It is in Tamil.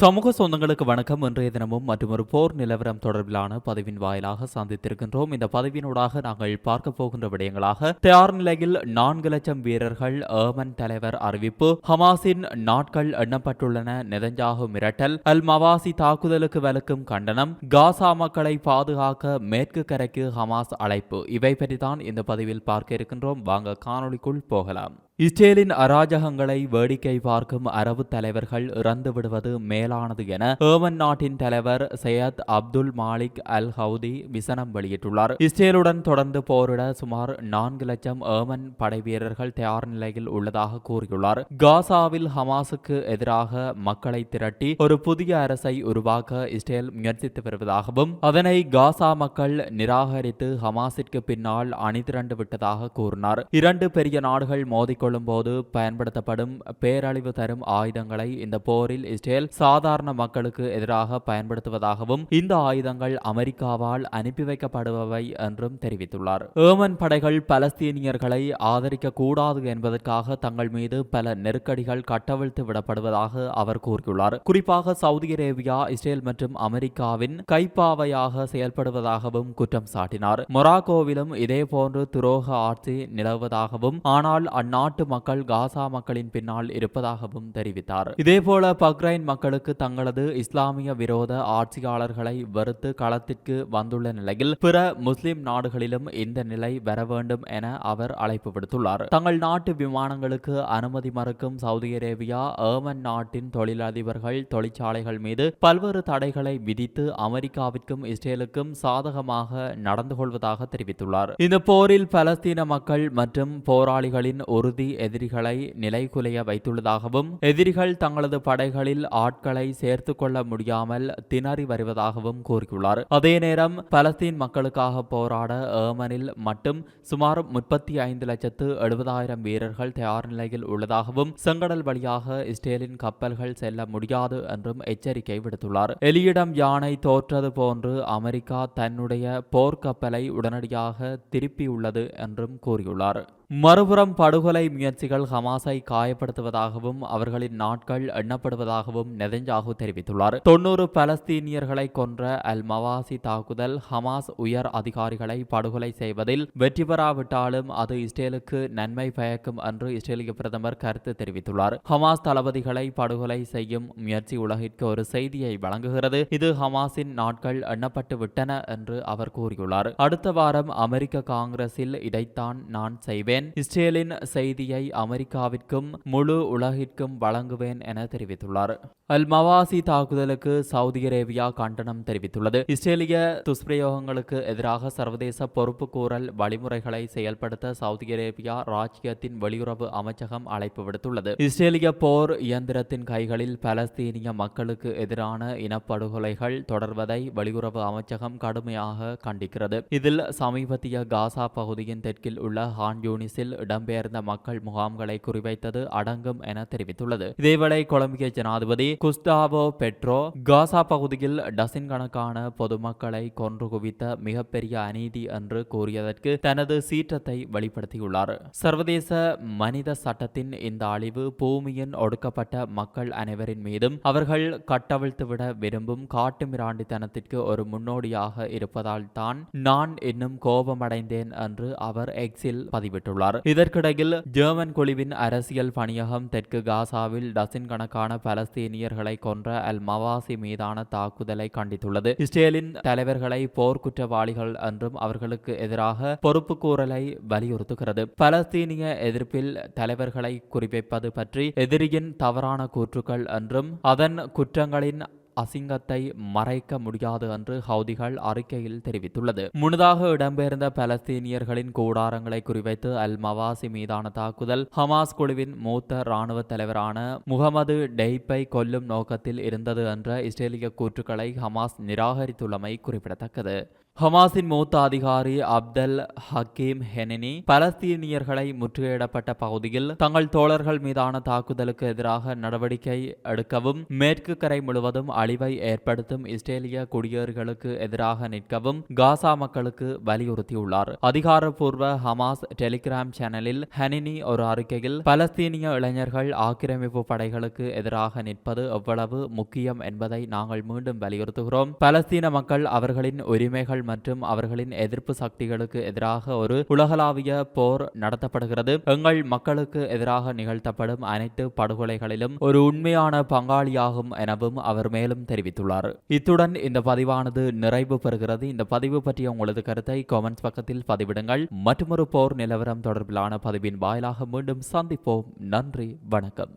சமூக சொந்தங்களுக்கு வணக்கம். இன்றைய தினமும் மற்றொரு போர் நிலவரம் தொடர்பிலான பதிவின் வாயிலாக சந்தித்திருக்கின்றோம். இந்த பதிவினூடாக நாங்கள் பார்க்க போகின்ற விடயங்களாக தயார் நிலையில் நான்கு லட்சம் வீரர்கள் ஏமன் தலைவர் அறிவிப்பு ஹமாஸின் நாட்கள் எண்ணப்பட்டுள்ளன நெதஞ்சாகு மிரட்டல் அல் மவாசி தாக்குதலுக்கு வலுக்கும் கண்டனம் காசா மக்களை பாதுகாக்க மேற்கு கரைக்கு ஹமாஸ் அழைப்பு. இவை பற்றிதான் இந்த பதிவில் பார்க்க இருக்கின்றோம். வாங்க காணொளிக்குள் போகலாம். இஸ்ரேலின் அராஜகங்களை வேடிக்கை பார்க்கும் அரபு தலைவர்கள் இறந்து விடுவது மேலானது என ஏமன் நாட்டின் தலைவர் Sayyid Abdul Malik al Houthi விசனம் வெளியிட்டுள்ளார். இஸ்ரேலுடன் தொடர்ந்து போரிட சுமார் நான்கு லட்சம் ஏமன் படை வீரர்கள் தயார் நிலையில் உள்ளதாக கூறியுள்ளார். காசாவில் ஹமாஸுக்கு எதிராக மக்களை திரட்டி ஒரு புதிய அரசை உருவாக்க இஸ்ரேல் முயற்சித்து வருவதாகவும் அதனை காசா மக்கள் நிராகரித்து ஹமாஸிற்கு பின்னால் அணிதிரண்டு விட்டதாக கூறினார். இரண்டு பெரிய நாடுகள் மோதிக்கொள்ளும் போது பயன்படுத்தப்படும் பேரழிவு தரும் ஆயுதங்களை இந்த போரில் இஸ்ரேல் சாதாரண மக்களுக்கு எதிராக பயன்படுத்துவதாகவும் இந்த ஆயுதங்கள் அமெரிக்காவால் அனுப்பி வைக்கப்படுபவை என்றும் தெரிவித்துள்ளார். ஏமன் படைகள் பலஸ்தீனியர்களை ஆதரிக்க கூடாது என்பதற்காக தங்கள் மீது பல நெருக்கடிகள் கட்டவிழ்த்து விடப்படுவதாக அவர் கூறியுள்ளார். குறிப்பாக சவுதி அரேபியா இஸ்ரேல் மற்றும் அமெரிக்காவின் கைப்பாவையாக செயல்படுவதாகவும் குற்றம் சாட்டினார். மொராக்கோவிலும் இதேபோன்று துரோக ஆட்சி நிலவுவதாகவும் ஆனால் அந்நாட்டு மக்கள் காசா மக்களின் பின்னால் இருப்பதாகவும் தெரிவித்தார். இதேபோல பக்ரைன் மக்களுக்கு தங்களது இஸ்லாமிய விரோத ஆட்சியாளர்களை வெறுத்து களத்திற்கு வந்துள்ள நிலையில் பிற முஸ்லிம் நாடுகளிலும் இந்த நிலை வர வேண்டும் என அவர் அழைப்பு விடுத்துள்ளார். தங்கள் நாட்டு விமானங்களுக்கு அனுமதி மறுக்கும் சவுதி அரேபியா ஏமன் நாட்டின் தொழிலதிபர்கள் தொழிற்சாலைகள் மீது பல்வேறு தடைகளை விதித்து அமெரிக்காவிற்கும் இஸ்ரேலுக்கும் சாதகமாக நடந்து கொள்வதாக தெரிவித்துள்ளார். இந்த போரில் பலஸ்தீன மக்கள் மற்றும் போராளிகளின் உறுதி எதிரிகளை நிலைகுலைய வைத்துள்ளதாகவும் எதிரிகள் தங்களது படைகளில் ஆட்களை சேர்த்து கொள்ள முடியாமல் திணறி வருவதாகவும் கூறியுள்ளார். அதே நேரம் பலஸ்தீன் மக்களுக்காக போராட ஏமனில் மட்டும் சுமார் முப்பத்தி ஐந்து லட்சத்து எழுபதாயிரம் வீரர்கள் தயார் நிலையில் உள்ளதாகவும் செங்கடல் வழியாக இஸ்ரேலின் கப்பல்கள் செல்ல முடியாது என்றும் எச்சரிக்கை விடுத்துள்ளார். எலியிடம் யானை தோற்றது போன்று அமெரிக்கா தன்னுடைய போர்க்கப்பலை உடனடியாக திருப்பியுள்ளது என்றும் கூறியுள்ளார். மறுபுறம் படுகொலை முயற்சிகள் ஹமாஸை காயப்படுத்துவதாகவும் அவர்களின் நாட்கள் எண்ணப்படுவதாகவும் நெதஞ்சாகு தெரிவித்துள்ளார். தொன்னூறு பலஸ்தீனியர்களை கொன்ற அல் மவாசி தாக்குதல் ஹமாஸ் உயர் அதிகாரிகளை படுகொலை செய்வதில் வெற்றி பெறாவிட்டாலும் அது இஸ்ரேலுக்கு நன்மை பயக்கும் என்று இஸ்ரேலிய பிரதமர் கருத்து தெரிவித்துள்ளார். ஹமாஸ் தளபதிகளை படுகொலை செய்யும் முயற்சி உலகிற்கு ஒரு செய்தியை வழங்குகிறது. இது ஹமாஸின் நாட்கள் எண்ணப்பட்டு விட்டன என்று அவர் கூறியுள்ளார். அடுத்த வாரம் அமெரிக்க காங்கிரஸில் இதைத்தான் நான் செய்வேன். இஸ்ரேலின் செய்தியை அமெரிக்காவிற்கும் முழு உலகிற்கும் வழங்குவேன் என தெரிவித்துள்ளார். அல் மவாசி தாக்குதலுக்கு சவுதி அரேபியா கண்டனம் தெரிவித்துள்ளது. இஸ்ரேலிய துஷ்பிரயோகங்களுக்கு எதிராக சர்வதேச பொறுப்பு கூறல் வழிமுறைகளை செயல்படுத்த சவுதி அரேபியா ராஜ்யத்தின் வெளியுறவு அமைச்சகம் அழைப்பு விடுத்துள்ளது. இஸ்ரேலிய போர் இயந்திரத்தின் கைகளில் பலஸ்தீனிய மக்களுக்கு எதிரான இனப்படுகொலைகள் தொடர்வதை வெளியுறவு அமைச்சகம் கடுமையாக கண்டிக்கிறது. இதில் சமீபத்திய காசா பகுதியின் தெற்கில் உள்ள ஹான் யூனிஸில் இடம்பெயர்ந்த மக்கள் முகாம்களை குறிவைத்தது அடங்கும் என தெரிவித்துள்ளது. இதேவேளை கொலம்பிய ஜனாதிபதி குஸ்டாவோ பெட்ரோ காசா பகுதியில் டசின் கணக்கான பொதுமக்களை கொன்று குவித்த மிகப்பெரிய அநீதி என்று கூறியதற்கு தனது சீற்றத்தை வெளிப்படுத்தியுள்ளார். சர்வதேச மனித சட்டத்தின் இந்த அழிவு பூமியின் ஒடுக்கப்பட்ட மக்கள் அனைவரின் மீதும் அவர்கள் கட்டவிழ்த்துவிட விரும்பும் காட்டுமிராண்டித்தனத்திற்கு ஒரு முன்னோடியாக இருப்பதால் தான் நான் இன்னும் கோபமடைந்தேன் என்று அவர் எக்ஸில் பதிவிட்டுள்ளார். இதற்கிடையில் ஜெர்மன் குழுவின் அரசியல் பணியகம் தெற்கு காசாவில் டசின் கணக்கான பலஸ்தீனியர்களை கொன்ற அல் மவாசி மீதான தாக்குதலை கண்டித்துள்ளது. இஸ்ரேலின் தலைவர்களை போர் குற்றவாளிகள் என்றும் அவர்களுக்கு எதிராக பொறுப்பு கூறலை வலியுறுத்துகிறது. பலஸ்தீனிய எதிர்ப்பில் தலைவர்களை குறிப்பிப்பது பற்றி எதிரியின் தவறான கூற்றுக்கள் என்றும் அதன் குற்றங்களின் அசிங்கத்தை மறைக்க முடியாது என்று ஹவுதிகள் அறிக்கையில் தெரிவித்துள்ளது. முன்னதாக இடம்பெயர்ந்த பலஸ்தீனியர்களின் கூடாரங்களை குறிவைத்து அல் மவாசி மீதான தாக்குதல் ஹமாஸ் குழுவின் மூத்த ராணுவ தலைவரான முகமது டெய்ப்பை கொல்லும் நோக்கத்தில் இருந்தது என்ற இஸ்ரேலிய கூற்றுக்களை ஹமாஸ் நிராகரித்துள்ளமை குறிப்பிடத்தக்கது. ஹமாஸின் மூத்த அதிகாரி அப்தல் ஹக்கீம் ஹெனனி பலஸ்தீனியர்களை முற்றுகையிடப்பட்ட பகுதியில் தங்கள் தோழர்கள் மீதான தாக்குதலுக்கு எதிராக நடவடிக்கை எடுக்கவும் மேற்கு கரை முழுவதும் அழிவை ஏற்படுத்தும் இஸ்ரேலிய குடியேறுகளுக்கு எதிராக நிற்கவும் காசா மக்களுக்கு வலியுறுத்தியுள்ளார். அதிகாரப்பூர்வ ஹமாஸ் டெலிகிராம் சேனலில் ஹெனினி ஒரு அறிக்கையில் பலஸ்தீனிய இளைஞர்கள் ஆக்கிரமிப்பு படைகளுக்கு எதிராக நிற்பது எவ்வளவு முக்கியம் என்பதை நாங்கள் மீண்டும் வலியுறுத்துகிறோம். பலஸ்தீன மக்கள் அவர்களின் உரிமைகள் மற்றும் அவர்களின் எதிர்ப்பு சக்திகளுக்கு எதிராக ஒரு உலகளாவிய போர் நடத்தப்படுகிறது. எங்கள் மக்களுக்கு எதிராக நிகழ்த்தப்படும் அனைத்து படுகொலைகளிலும் ஒரு உண்மையான பங்காளியாகும் எனவும் அவர் மேலும் தெரிவித்துள்ளார். இத்துடன் இந்த பதிவானது நிறைவு பெறுகிறது. இந்த பதிவு பற்றிய உங்களது கருத்தை காமெண்ட்ஸ் பக்கத்தில் பதிவிடுங்கள். மற்றொரு போர் நிலவரம் தொடர்பிலான பதிவின் வாயிலாக மீண்டும் சந்திப்போம். நன்றி வணக்கம்.